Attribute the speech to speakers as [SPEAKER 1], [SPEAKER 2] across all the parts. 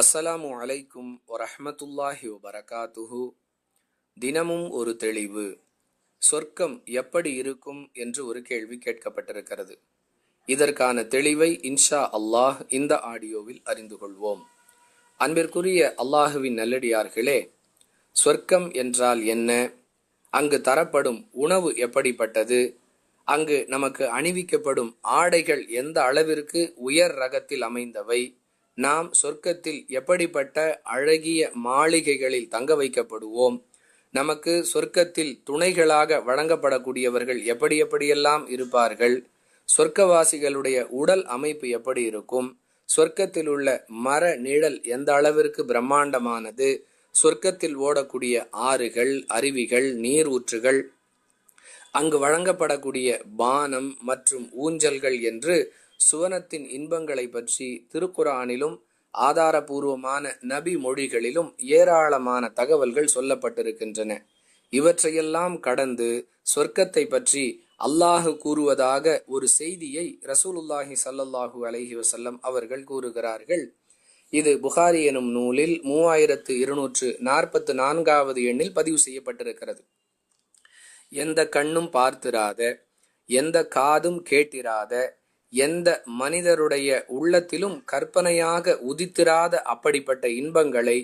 [SPEAKER 1] அஸ்ஸலாமு அலைக்கும் வரஹமத்துல்லாஹி வபரகாத்துஹு. தினமும் ஒரு தெளிவு. சொர்க்கம் எப்படி இருக்கும் என்று ஒரு கேள்வி கேட்கப்பட்டிருக்கிறது. இதற்கான தெளிவை இன்ஷா அல்லாஹ் இந்த ஆடியோவில் அறிந்து கொள்வோம். அன்பிற்குரிய அல்லாஹுவின் நல்லடியார்களே சொர்க்கம் என்றால் என்ன? அங்கு தரப்படும் உணவு எப்படிப்பட்டது? அங்கு நமக்கு அணிவிக்கப்படும் ஆடைகள் எந்த அளவிற்கு உயர் ரகத்தில் அமைந்தவை? நாம் சொர்க்கத்தில் எப்படிப்பட்ட அழகிய மாளிகைகளில் தங்க வைக்கப்படுவோம்? நமக்கு சொர்க்கத்தில் துணைகளாக வழங்கப்படக்கூடியவர்கள் எப்படி எப்படியெல்லாம் இருப்பார்கள்? சொர்க்கவாசிகளுடைய உடல் அமைப்பு எப்படி இருக்கும்? சொர்க்கத்தில் உள்ள மர நிழல் எந்த அளவிற்கு பிரம்மாண்டமானது? சொர்க்கத்தில் ஓடக்கூடிய ஆறுகள் அருவிகள் நீர் ஊற்றுகள் அங்கு வழங்கப்படக்கூடிய பானம் மற்றும் ஊஞ்சல்கள் என்று சுவனத்தின் இன்பங்களை பற்றி திருக்குரானிலும் ஆதாரபூர்வமான நபி மொழிகளிலும் ஏராளமான தகவல்கள் சொல்லப்பட்டிருக்கின்றன. இவற்றையெல்லாம் கடந்து சொர்க்கத்தை பற்றி அல்லாஹு கூறுவதாக ஒரு செய்தியை ரசூலுல்லாஹி சல்லல்லாஹு அலஹி வசல்லம் அவர்கள் கூறுகிறார்கள். இது புகாரி எனும் நூலில் மூவாயிரத்து இருநூற்று நாற்பத்து நான்காவது எண்ணில் பதிவு செய்யப்பட்டிருக்கிறது. எந்த கண்ணும் பார்த்திராத எந்த காதும் கேட்டிராத எந்த மனிதருடைய உள்ளத்திலும் கற்பனையாக உதித்திராத அப்படிப்பட்ட இன்பங்களை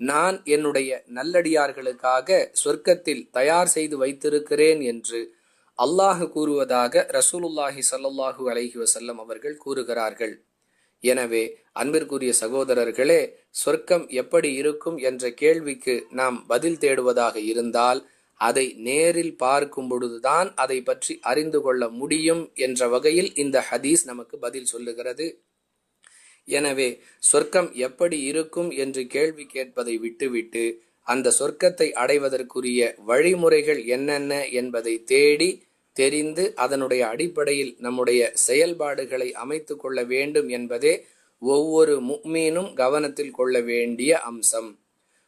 [SPEAKER 1] நான் என்னுடைய நல்லடியார்களுக்காக சொர்க்கத்தில் தயார் செய்து வைத்திருக்கிறேன் என்று அல்லாஹு கூறுவதாக ரசூலுல்லாஹி சல்லாஹூ அலஹி வசல்லம் அவர்கள் கூறுகிறார்கள். எனவே அன்பிற்குரிய சகோதரர்களே சொர்க்கம் எப்படி இருக்கும் என்ற கேள்விக்கு நாம் பதில் தேடுவதாக இருந்தால் அதை நேரில் பார்க்கும் பொழுதுதான் அதை பற்றி அறிந்து கொள்ள முடியும் என்ற வகையில் இந்த ஹதீஸ் நமக்கு பதில் சொல்லுகிறது. எனவே சொர்க்கம் எப்படி இருக்கும் என்று கேள்வி கேட்பதை விட்டுவிட்டு அந்த சொர்க்கத்தை அடைவதற்குரிய வழிமுறைகள் என்னென்ன என்பதை தேடி தெரிந்து அதனுடைய அடிப்படையில் நம்முடைய செயல்பாடுகளை அமைத்து கொள்ள வேண்டும் என்பதே ஒவ்வொரு முக்மீனும் கவனத்தில் கொள்ள வேண்டிய அம்சம்.